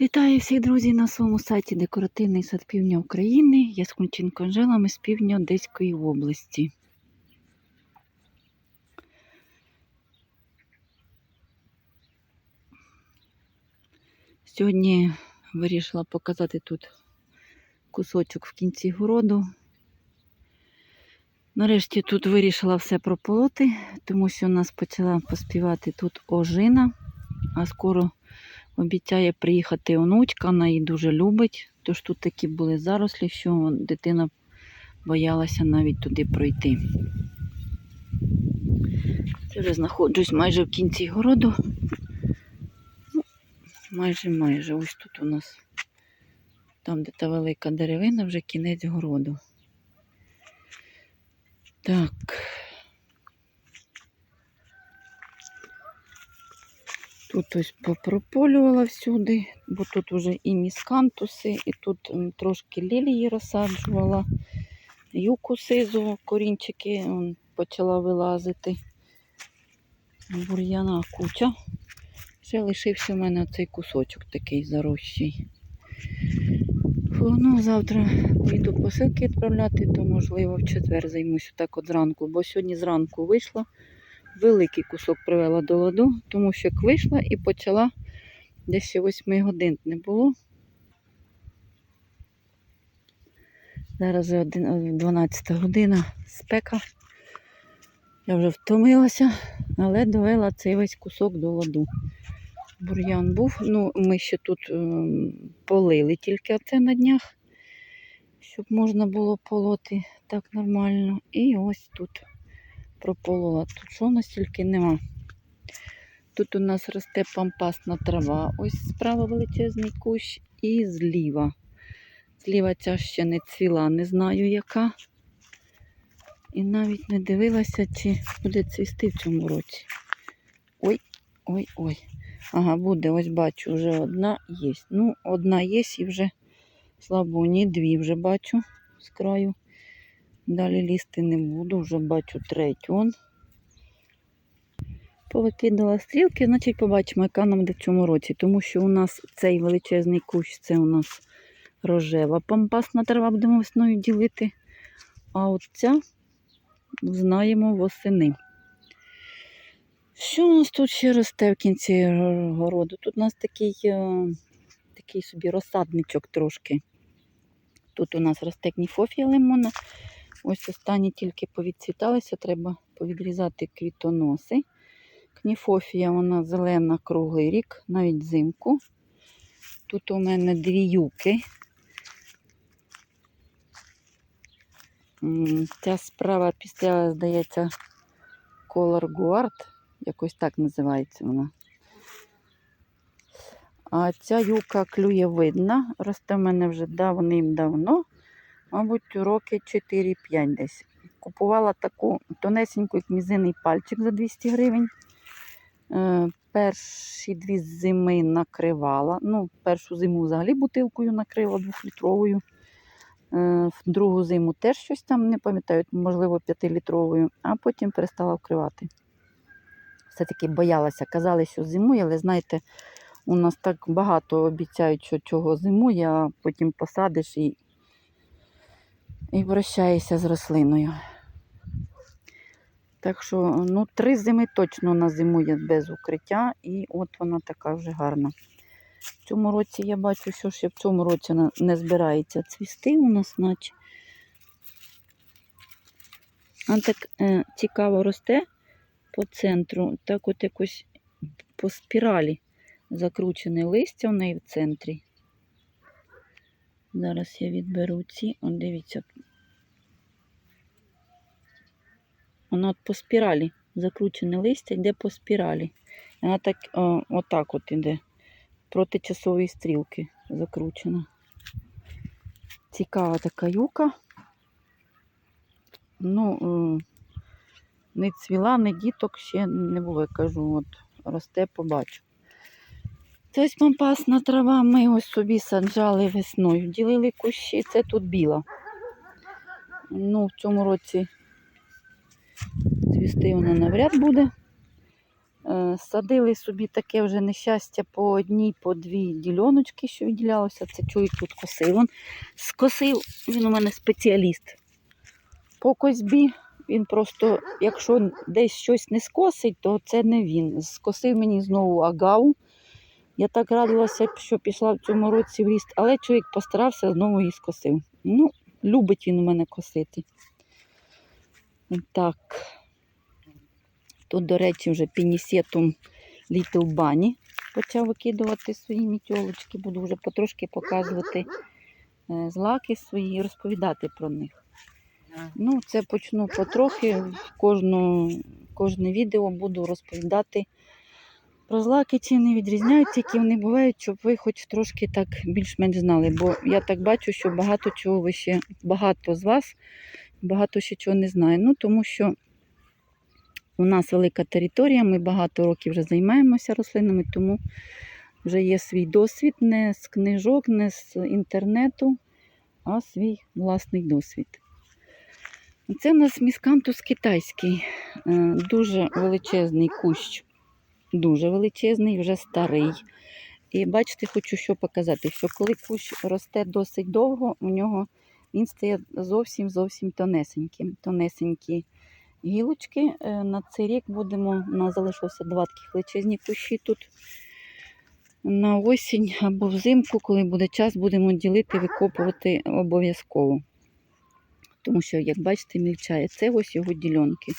Вітаю всіх друзів на своєму сайті Декоративний сад півдня України. Я з Кунченко Анжелами з півдня Одеської області. Сьогодні вирішила показати тут кусочок в кінці городу. Нарешті тут вирішила все прополоти, тому що у нас почала поспівати тут ожина, а скоро Обіцяє приїхати онучка, вона її дуже любить. Тож тут такі були зарослі, що дитина боялася навіть туди пройти. Це вже знаходжусь майже в кінці городу. Ну, майже майже ось тут у нас, там, де та велика деревина, вже кінець городу. Так. Тут ось попрополювала всюди, бо тут вже і міскантуси, і тут трошки лілії розсаджувала. Юку сизу, корінчики почала вилазити. Бур'яна куча. Ще лишився в мене цей кусочок такий зарощий. Ну, завтра поїду посилки відправляти, то можливо в четвер займусь так от зранку, бо сьогодні зранку вийшла великий кусок привела до ладу, тому що як вийшла і почала десь ще 8 годин не було. Зараз 12 година спека. Я вже втомилася, але довела цей весь кусок до ладу. Бур'ян був. Ну, ми ще тут ем, полили тільки оце на днях, щоб можна було полоти так нормально. І ось тут прополола. Тут що у нас тільки нема. Тут у нас росте пампасна трава. Ось справа величезний кущ і зліва. Зліва ця ще не цвіла, не знаю яка. І навіть не дивилася, чи буде цвісти в цьому році. Ой, ой, ой. Ага, буде, ось бачу, вже одна є. Ну, одна є і вже слабо, ні, дві вже бачу з краю. Далі лізти не буду, вже бачу третю. Он. Повикидала стрілки, значить побачимо, яка нам буде в цьому році. Тому що у нас цей величезний кущ, це у нас рожева пампасна трава, будемо весною ділити. А от ця знаємо восени. Що у нас тут ще росте в кінці городу? Тут у нас такий, е, такий собі розсадничок трошки. Тут у нас росте кніфофія лимона. Ось останні тільки повідцвіталися, треба повідрізати квітоноси. Кніфофія, вона зелена круглий рік, навіть взимку. Тут у мене дві юки. Ця справа після, здається, Color Guard, якось так називається вона. А ця юка клюєвидна, росте в мене вже давним-давно мабуть, роки 4-5 десь. Купувала таку тонесеньку, як мізинний пальчик за 200 гривень. Е, перші дві зими накривала. Ну, першу зиму взагалі бутилкою накрила двохлітровою. Е, другу зиму теж щось там, не пам'ятаю, можливо, п'ятилітровою, а потім перестала вкривати. Все-таки боялася. Казали, що зимує, але знаєте, у нас так багато обіцяють, що чого зимує, а потім посадиш і і прощаєшся з рослиною. Так що, ну, три зими точно вона зимує без укриття, і от вона така вже гарна. В цьому році я бачу, що ще в цьому році не збирається цвісти у нас, наче. Вона так е, цікаво росте по центру, так от якось по спіралі закручене листя в неї в центрі. Зараз я відберу ці. От дивіться. Воно от по спіралі. Закручене листя йде по спіралі. Вона так о, отак от іде. Проти часової стрілки закручена. Цікава така юка. Ну, е, не цвіла, не діток ще не було, я кажу, от росте, побачу. Ось пампасна трава, ми ось собі саджали весною. Ділили кущі, це тут біла. Ну, в цьому році цвісти вона навряд буде. Е, Садили собі таке вже нещастя по одній, по дві діляночки, що відділялося. Це чоловік тут косив. Він скосив, він у мене спеціаліст по козьбі. Він просто, якщо десь щось не скосить, то це не він. Скосив мені знову агау. Я так радилася, що пішла в цьому році в ріст, але чоловік постарався, знову її скосив. Ну, любить він у мене косити. Так. Тут, до речі, вже пінісетум Little Bunny почав викидувати свої мітьолочки. Буду вже потрошки показувати е, злаки свої і розповідати про них. Ну, це почну потрохи. Кожну, кожне відео буду розповідати про злаки, чим не відрізняються, які вони бувають, щоб ви хоч трошки так більш-менш знали. Бо я так бачу, що багато чого ви ще, багато з вас, багато ще чого не знає. Ну, тому що у нас велика територія, ми багато років вже займаємося рослинами, тому вже є свій досвід не з книжок, не з інтернету, а свій власний досвід. Це у нас міскантус китайський, Е, дуже величезний кущ, дуже величезний, вже старий. І бачите, хочу що показати, що коли кущ росте досить довго, у нього він стає зовсім зовсім тонесеньким. Тонесенькі гілочки. Е, На цей рік будемо, у нас залишилося два таких величезні кущі тут. На осінь або взимку, коли буде час, будемо ділити, викопувати обов'язково. Тому що, як бачите, мільчає. Це ось його ділянки.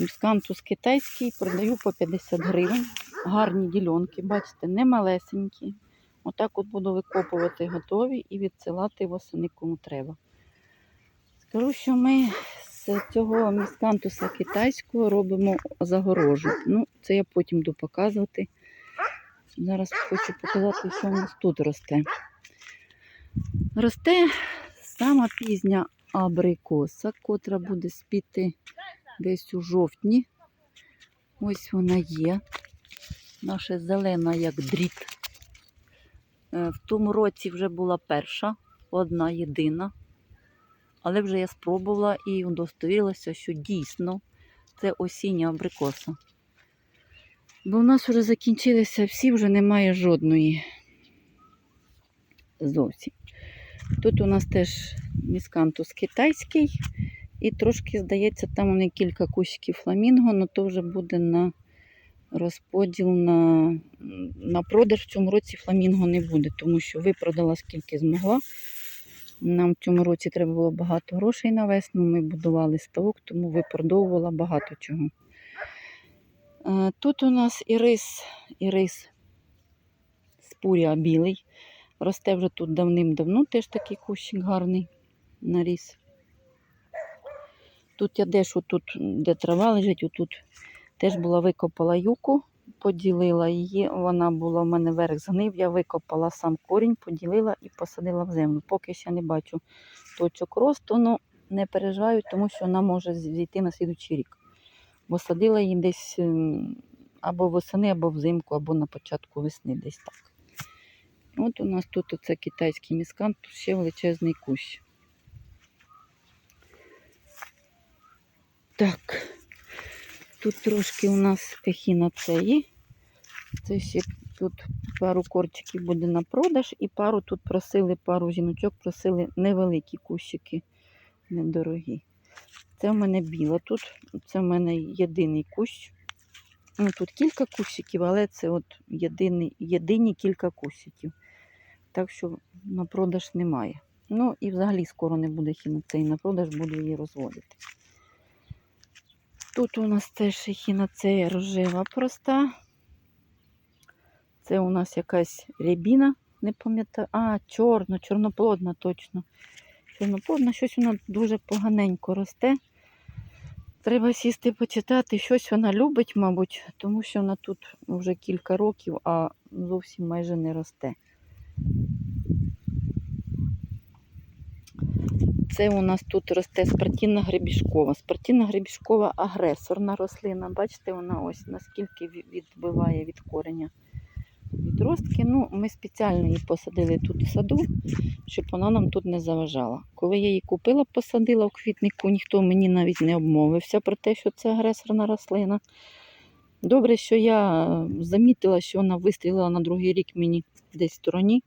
Мускантус китайський продаю по 50 гривень. Гарні ділянки, бачите, не малесенькі. Отак от буду викопувати готові і відсилати восени кому треба. Скажу, що ми з цього міскантуса китайського робимо загорожу. Ну, це я потім буду показувати. Зараз хочу показати, що в нас тут росте. Росте сама пізня абрикоса, котра буде спіти десь у жовтні. Ось вона є. Наша зелена, як дріт. Е, В тому році вже була перша, одна єдина. Але вже я спробувала і удостовірилася, що дійсно це осіння абрикоса. Бо в нас вже закінчилися всі, вже немає жодної. Зовсім. Тут у нас теж міскантус китайський. І трошки, здається, там вони кілька кущиків фламінго, але то вже буде на розподіл на, на продаж. В цьому році фламінго не буде, тому що випродала скільки змогла. Нам в цьому році треба було багато грошей на весну. Ми будували ставок, тому випродовувала багато чого. Е, Тут у нас ірис, ірис спурія білий. Росте вже тут давним-давно, теж такий кущик гарний наріс. Тут я десь отут, де трава лежить, отут теж була викопала юку, поділила її. Вона була в мене верх згнив, я викопала сам корінь, поділила і посадила в землю. Поки ще не бачу точок росту, але не переживаю, тому що вона може зійти на слідучий рік. Бо садила її десь ем, або восени, або взимку, або на початку весни, десь так. От у нас тут оце китайський міскант, тут ще величезний кущ. Так, тут трошки у нас ехінацеї. Це ще тут пару корчиків буде на продаж, і пару тут просили, пару жіночок просили невеликі кущики, недорогі. Це в мене біла тут, це в мене єдиний кущ. Ну, тут кілька кущиків, але це от єдиний, єдині кілька кущиків. Так що на продаж немає. Ну і взагалі скоро не буде хіноцей на продаж, буду її розводити. Тут у нас теж хіноцея рожева проста. Це у нас якась рябіна, не пам'ятаю. А, чорна, чорноплодна точно. Чорноплодна, щось вона дуже поганенько росте. Треба сісти почитати, щось вона любить, мабуть, тому що вона тут вже кілька років, а зовсім майже не росте. Це у нас тут росте спартінна гребішкова. Спартінна гребішкова агресорна рослина. Бачите, вона ось наскільки відбиває від кореня відростки. Ну, ми спеціально її посадили тут в саду, щоб вона нам тут не заважала. Коли я її купила, посадила в квітнику, ніхто мені навіть не обмовився про те, що це агресорна рослина. Добре, що я е, замітила, що вона вистрілила на другий рік мені десь в стороні.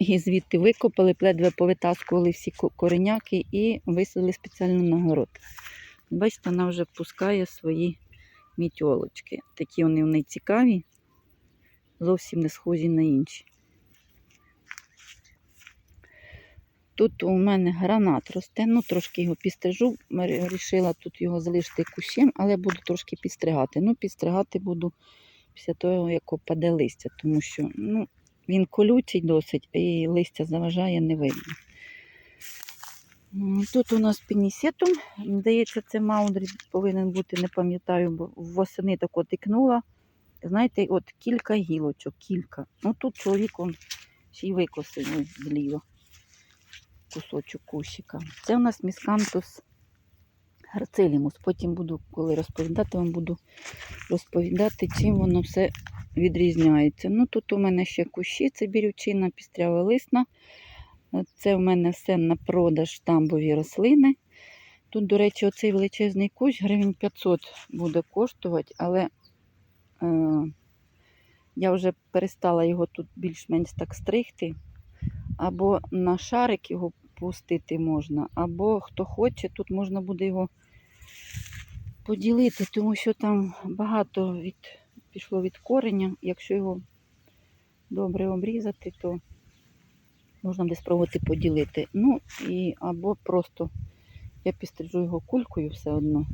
Її звідти викопали, пледве повитаскували всі кореняки і висадили спеціально на город. Бачите, вона вже пускає свої мітьолочки. Такі вони в неї цікаві, зовсім не схожі на інші. Тут у мене гранат росте, ну трошки його підстрижу. Вирішила тут його залишити кущем, але буду трошки підстригати. Ну, підстригати буду після того, як опаде листя, тому що ну, він колючий досить і листя заважає, не видно. Тут у нас пінісетум. Здається, це маудрі повинен бути, не пам'ятаю, бо восени тако тикнула. Знаєте, от кілька гілочок, кілька. Ну тут чоловік он ще й викосив зліва кусочок кущика. Це у нас міскантус гарцелімус. Потім буду, коли розповідати, вам буду розповідати, чим воно все відрізняється. Ну, тут у мене ще кущі, це бірючина, пістрява лисна. Це у мене все на продаж тамбові рослини. Тут, до речі, оцей величезний кущ гривень 500 буде коштувати, але е, я вже перестала його тут більш-менш так стригти. Або на шарик його пустити можна, або хто хоче, тут можна буде його поділити, тому що там багато від, пішло від кореня. Якщо його добре обрізати, то можна буде спробувати поділити. Ну, і або просто я підстрижу його кулькою все одно.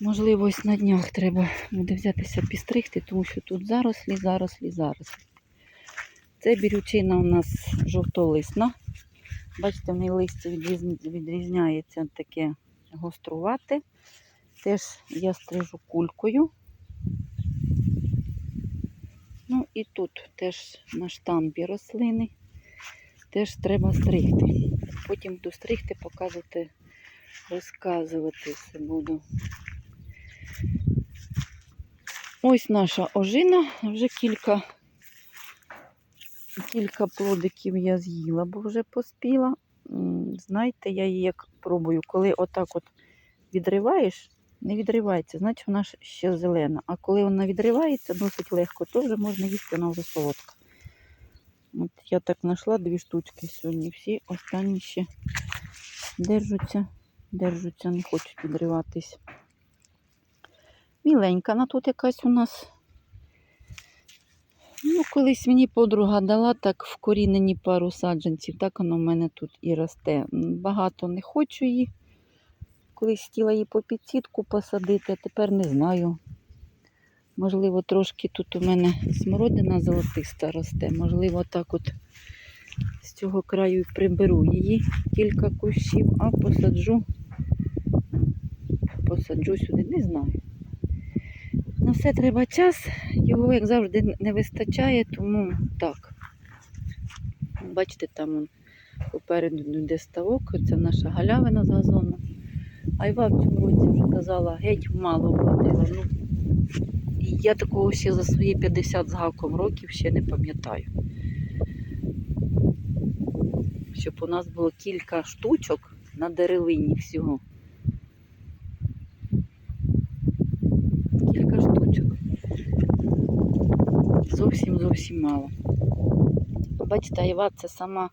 Можливо, ось на днях треба буде взятися підстригти, тому що тут зарослі, зарослі, зарослі. Це бірючина у нас жовтолисна. Бачите, в неї листя відрізняється таке гострувате. Теж я стрижу кулькою. Ну і тут теж на штамбі рослини. Теж треба стригти. Потім буду стригти, показувати, розказувати все буду. Ось наша ожина. Вже кілька, кілька плодиків я з'їла, бо вже поспіла. Знаєте, я її як пробую, коли отак от відриваєш, не відривається, значить вона ще зелена. А коли вона відривається досить легко, то вже можна їсти, вона вже солодка. От я так знайшла дві штучки сьогодні. Всі останні ще держаться, держаться, не хочуть відриватись. Міленька вона тут якась у нас. Ну, колись мені подруга дала так вкорінені пару саджанців, так воно в мене тут і росте. Багато не хочу її. Колись хотіла її по підсітку посадити, а тепер не знаю. Можливо, трошки тут у мене смородина золотиста росте. Можливо, так от з цього краю приберу її кілька кущів, а посаджу, посаджу сюди, не знаю. На все треба час, його, як завжди, не вистачає, тому так. Бачите, там попереду йде ставок, це наша галявина з газону. Айва в цьому році вже казала, геть мало вродила. Ну, я такого ще за свої 50 з гаком років ще не пам'ятаю. Щоб у нас було кілька штучок на деревині всього. Кілька штучок. Зовсім зовсім мало. Бачите, айва це сама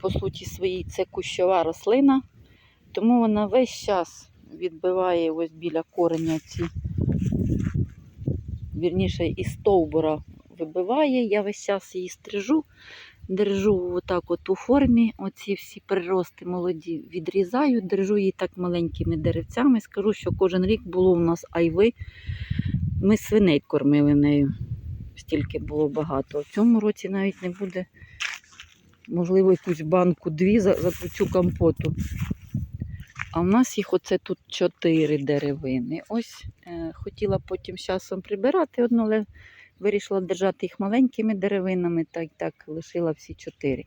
по суті своїй це кущова рослина, тому вона весь час відбиває ось біля кореня ці, вірніше, із стовбура вибиває. Я весь час її стрижу, держу отак от у формі. Оці всі прирости молоді відрізаю, держу її так маленькими деревцями. Скажу, що кожен рік було у нас айви. Ми свиней кормили нею. Стільки було багато. В цьому році навіть не буде, можливо, якусь банку дві за- закручу компоту. А в нас їх оце тут чотири деревини. Ось е, хотіла потім часом прибирати одну, але вирішила держати їх маленькими деревинами, так і так лишила всі чотири.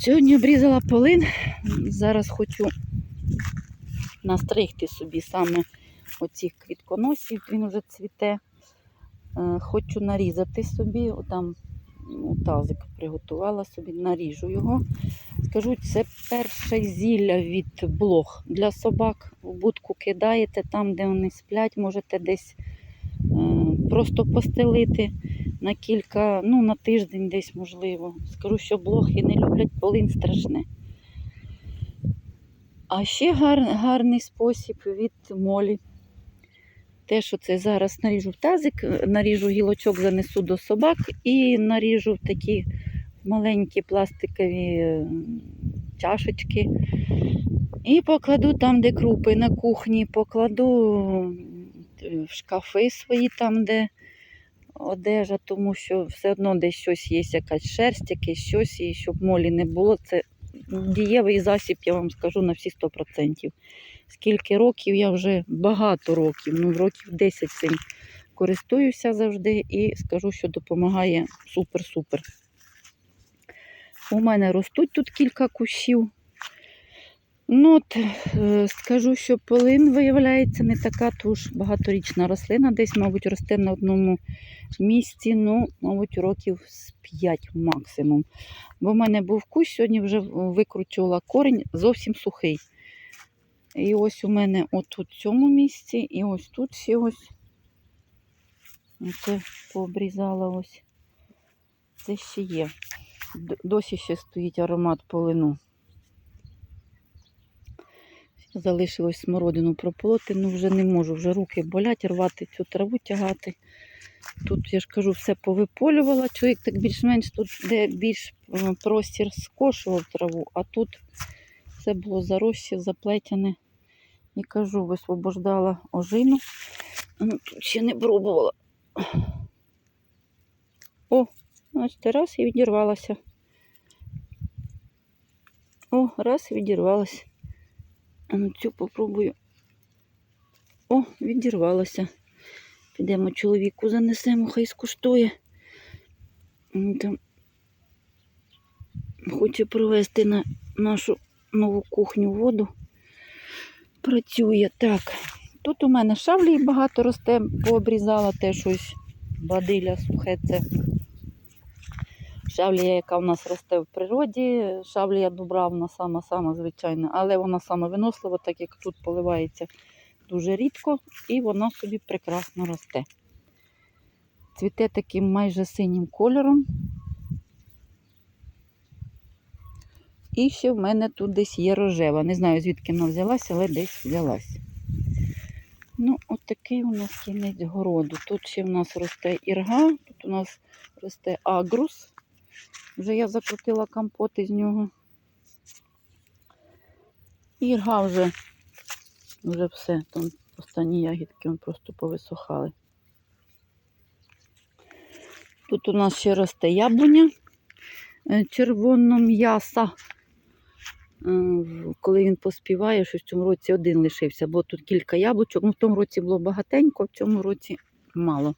Сьогодні обрізала полин. Зараз хочу настригти собі саме оцих квітконосів, він вже цвіте. Е, Хочу нарізати собі, там тазик приготувала собі, наріжу його. Скажу, це перше зілля від блох для собак. В будку кидаєте там, де вони сплять, можете десь е, просто постелити на кілька, ну на тиждень десь можливо. Скажу, що блохи не люблять полин страшне. А ще гар, гарний спосіб від молі. Те, що це зараз наріжу в тазик, е, наріжу гілочок, занесу до собак і наріжу в такі маленькі пластикові е, чашечки. І покладу там, де крупи на кухні, покладу е, в шкафи свої, там, де одежа, тому що все одно десь щось є, якась шерсть, якесь щось, і щоб молі не було. Це дієвий засіб, я вам скажу на всі 100%. Скільки років я вже багато років, ну років 10 цим користуюся завжди і скажу, що допомагає супер-супер. У мене ростуть тут кілька кущів. Ну, от, е, скажу, що полин, виявляється, не така туж багаторічна рослина, десь, мабуть, росте на одному місці, ну, мабуть, років з 5 максимум. Бо в мене був кущ, сьогодні вже викручувала корінь, зовсім сухий. І ось у мене отут в цьому місці, і ось тут ще ось. Оце пообрізала ось. Це ще є. Досі ще стоїть аромат полину. Залишилось смородину прополоти, ну вже не можу, вже руки болять, рвати цю траву тягати. Тут, я ж кажу, все повиполювала. Чоловік так більш-менш тут, де більш е, простір скошував траву, а тут все було заросше, заплетяне. І кажу, висвобождала ожину. Ну, тут ще не пробувала. О, бачите, раз і відірвалася. О, раз і відірвалася. А ну цю попробую. О, відірвалася. Підемо чоловіку занесемо, хай скуштує. Він Там хоче привезти на нашу нову кухню воду. Працює так. Тут у мене шавлій багато росте, пообрізала теж ось бадиля сухе. Це шавлія, яка в нас росте в природі. Шавлія дубравна сама-сама звичайна, але вона сама винослива, так як тут поливається дуже рідко, і вона собі прекрасно росте. Цвіте таким майже синім кольором. І ще в мене тут десь є рожева. Не знаю, звідки вона взялася, але десь взялась. Ну, от такий у нас кінець городу. Тут ще в нас росте ірга, тут у нас росте агрус. Вже я закрутила компот із нього. Ірга вже, вже все. Там останні ягідки просто повисохали. Тут у нас ще росте яблуня е, червоном'яса. Коли він поспіває, що в цьому році один лишився, бо тут кілька яблучок. Ну, в тому році було багатенько, в цьому році мало.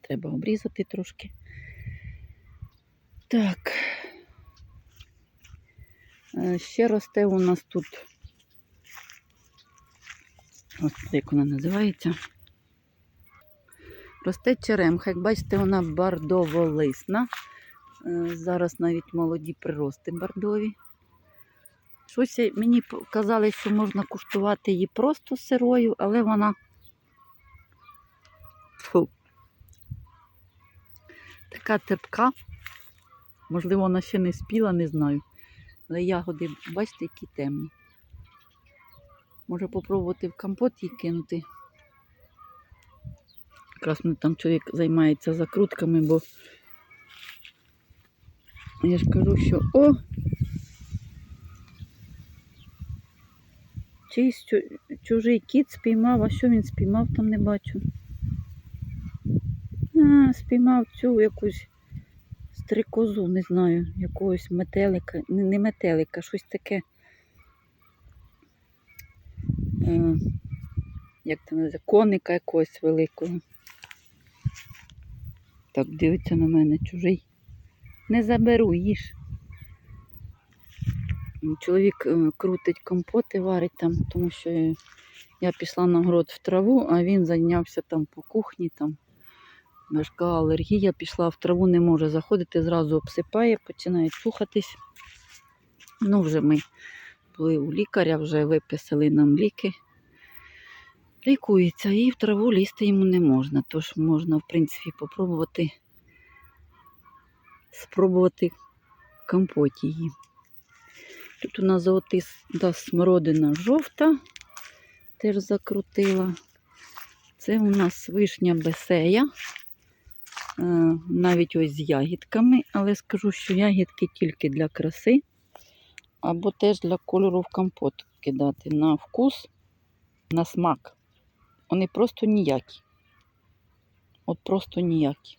Треба обрізати трошки. Так. Е, Ще росте у нас тут. Ось як вона називається. Росте черемха. Як бачите, вона бардово-лисна. Е, Зараз навіть молоді прирости бардові. Щось мені казали, що можна куштувати її просто сирою, але вона. Фу. Така терпка. Можливо, вона ще не спіла, не знаю. Але ягоди, бачите, які темні. Може попробувати в компот її кинути. Якраз там чоловік займається закрутками, бо я ж кажу, що о! Чийсь чужий кіт спіймав, а що він спіймав, там не бачу. А, спіймав цю якусь стрикозу, не знаю, якогось метелика, не, метелика, щось таке. Як це називається? Коника якогось великого. Так, дивиться на мене, чужий. Не заберу, їж. Чоловік е, крутить компоти, варить там, тому що я- я пішла на город в траву, а він зайнявся там по кухні, там важка алергія, пішла в траву, не може заходити, зразу обсипає, починає чухатись. Ну, вже ми були у лікаря, вже виписали нам ліки. Лікується і в траву лізти йому не можна. Тож можна, в принципі, попробувати спробувати в її. Тут у нас золотиста смородина жовта, теж закрутила. Це у нас вишня бесея, е, навіть ось з ягідками, але скажу, що ягідки тільки для краси, або теж для кольору в компот кидати на вкус, на смак. Вони просто ніякі. От просто ніякі.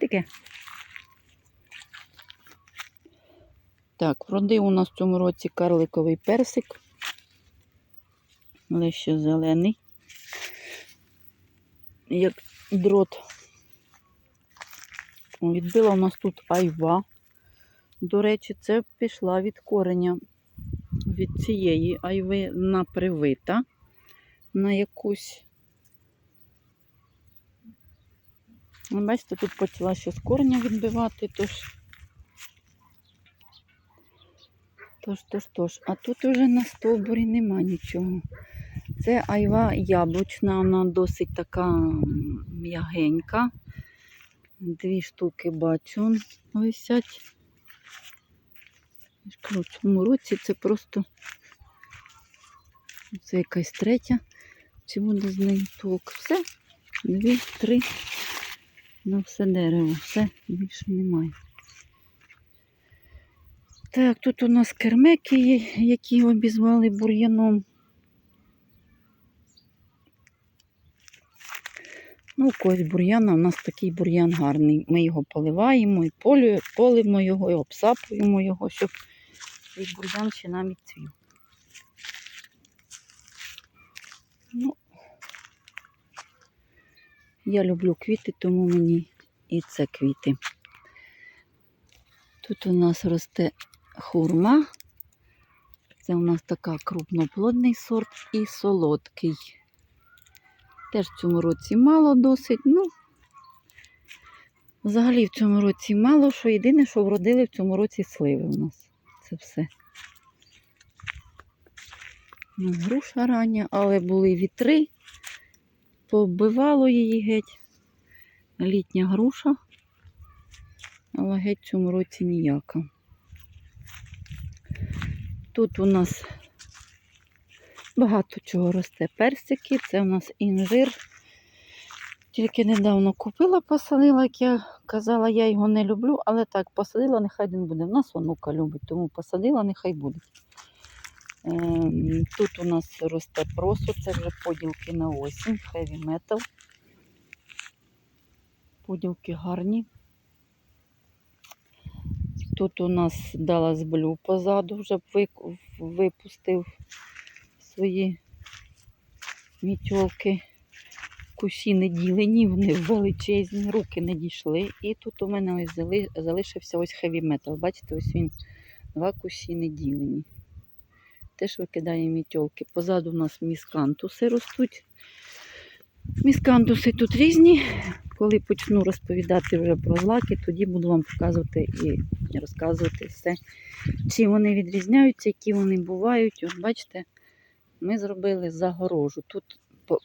Таке. Так, вродив у нас в цьому році карликовий персик. Але ще зелений. Як дрот. Відбила у нас тут айва. До речі, це пішла від кореня від цієї айви на привита на якусь. Ну, Бачите, тут почала ще з кореня відбивати, тож. Тож, тож, тож. А тут уже на стовбурі нема нічого. Це айва яблучна, вона досить така м'ягенька. Дві штуки бачу висять. В цьому році це просто це якась третя. Чи буде з неї толк? Все. Дві, три. На все дерево. Все, більше немає. Так, тут у нас кермеки які обізвали бур'яном. Ну, когось бур'яна, у нас такий бур'ян гарний. Ми його поливаємо і полю, полимо його, і обсапуємо його, щоб цей бур'ян ще навіть цвів. Ну, я люблю квіти, тому мені і це квіти. Тут у нас росте хурма. Це у нас така крупноплодний сорт і солодкий. Теж в цьому році мало досить. Ну, взагалі в цьому році мало, що єдине, що вродили в цьому році сливи у нас. Це все. Ну, груша рання, але були вітри, побивало її геть. Літня груша, але геть в цьому році ніяка. Тут у нас багато чого росте. Персики, це у нас інжир. Тільки недавно купила, посадила, як я казала, я його не люблю, але так, посадила, нехай він буде. В нас онука любить, тому посадила, нехай буде. Ем, Тут у нас росте просо, це вже поділки на осінь, heavy metal. Поділки гарні. Тут у нас Dallas Blue позаду вже випустив свої мітьолки. Кусі не ділені, вони величезні, руки не дійшли. І тут у мене ось залишився ось heavy metal. Бачите, ось він два кусі не ділені. Теж викидає мітьолки. Позаду у нас міскантуси ростуть. Міскантуси тут різні. Коли почну розповідати вже про злаки, тоді буду вам показувати і розказувати все, чим вони відрізняються, які вони бувають. От бачите, ми зробили загорожу. Тут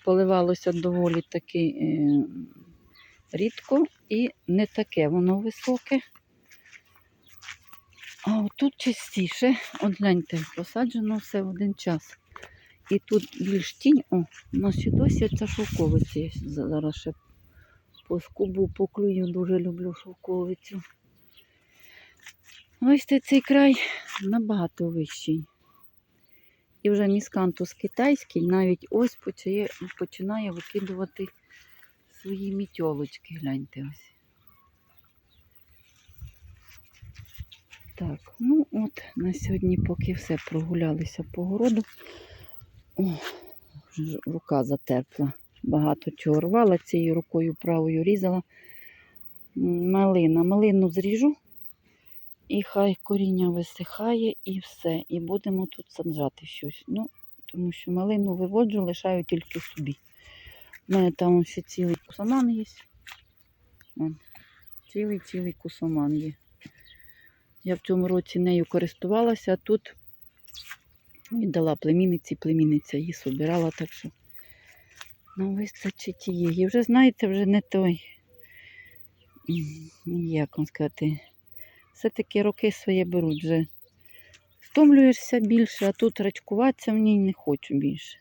поливалося доволі таки е, рідко і не таке воно високе. А отут частіше, от гляньте, посаджено все в один час. І тут більш тінь, о, у нас ще досі ця шовковиця є. Зараз ще по скубу поклюю, дуже люблю шовковицю. Ось це цей край набагато вищий. І вже міскантус китайський навіть ось почає, починає викидувати свої мітьолочки. Гляньте ось. Так, ну от на сьогодні поки все прогулялися по городу. О, рука затерпла. Багато чого рвала цією рукою правою різала. Малина. Малину зріжу. І хай коріння висихає і все. І будемо тут саджати щось. Ну, тому що малину виводжу, лишаю тільки собі. У мене там ще цілий кусаман є. Цілий-цілий кусаман є. Я в цьому році нею користувалася, тут віддала племінниці, племінниця її собирала, так що ну, вистачить її. І вже, знаєте, вже не той, як вам сказати, все-таки роки своє беруть вже. Втомлюєшся більше, а тут рачкуватися в ній не хочу більше.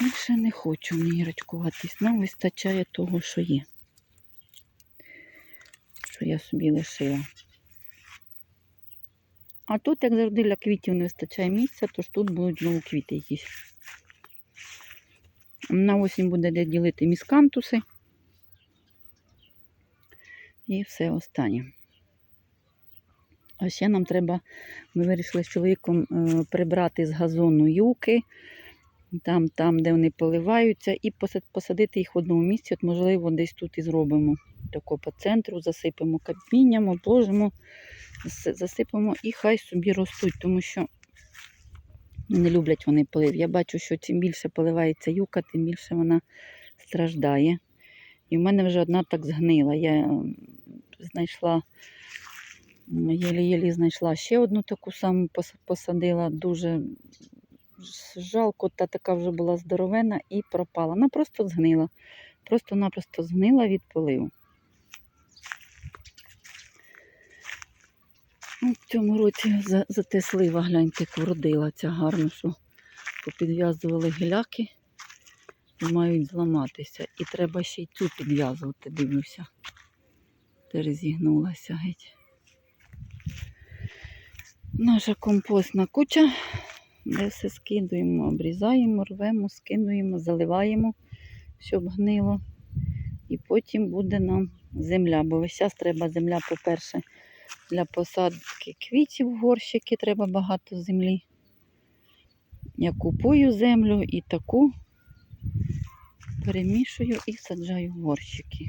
Більше не хочу в ній рачкуватись. Нам вистачає того, що є. Що я собі лишила. А тут, як завжди, для квітів не вистачає місця, тож тут будуть знову квіти якісь. На осінь буде де ділити міскантуси. І все останнє. А ще нам треба, ми вирішили з чоловіком е, прибрати з газону юки, там, там, де вони поливаються, і посадити їх в одному місці. От, можливо, десь тут і зробимо. Тако по центру, засипемо камінням, обложимо, зас- засипемо і хай собі ростуть, тому що не люблять вони полив. Я бачу, що чим більше поливається юка, тим більше вона страждає. І в мене вже одна так згнила. Я знайшла, єлі-єлі знайшла ще одну таку саму посадила. Дуже жалко, та така вже була здоровена і пропала. Вона просто згнила. Просто-напросто згнила від поливу. Ну, В цьому році за, за слива, гляньте, як вродила ця гарно, що попідв'язували гіляки і мають зламатися. І треба ще й цю підв'язувати, дивлюся. Перезігнулася геть. Наша компостна куча, де все скидуємо, обрізаємо, рвемо, скидуємо, заливаємо, щоб гнило. І потім буде нам земля, бо весь час треба земля, по-перше, для посадки квітів горщики треба багато землі. Я купую землю і таку перемішую і саджаю горщики.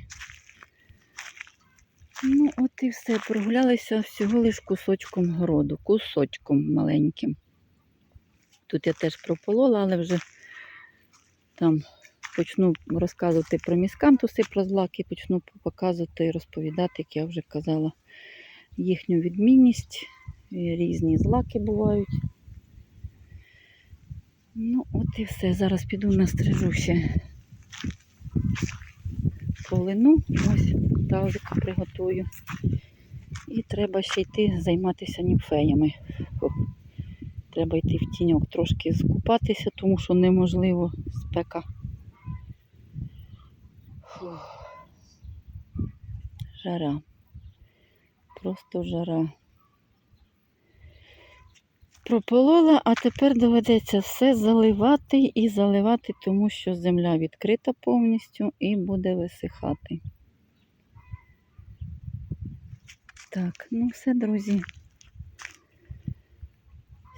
Ну, от і все. Прогулялися всього лиш кусочком городу, кусочком маленьким. Тут я теж прополола, але вже там почну розказувати про міскантуси, про злаки, почну показувати і розповідати, як я вже казала, їхню відмінність. Різні злаки бувають. Ну, от і все. Зараз піду настрижу ще полину. Ось тазик приготую. І треба ще йти займатися німфеями. Треба йти в тіньок трошки скупатися, тому що неможливо спека. Фу. Жара. Просто жара. Прополола, а тепер доведеться все заливати і заливати, тому що земля відкрита повністю і буде висихати. Так, ну все, друзі.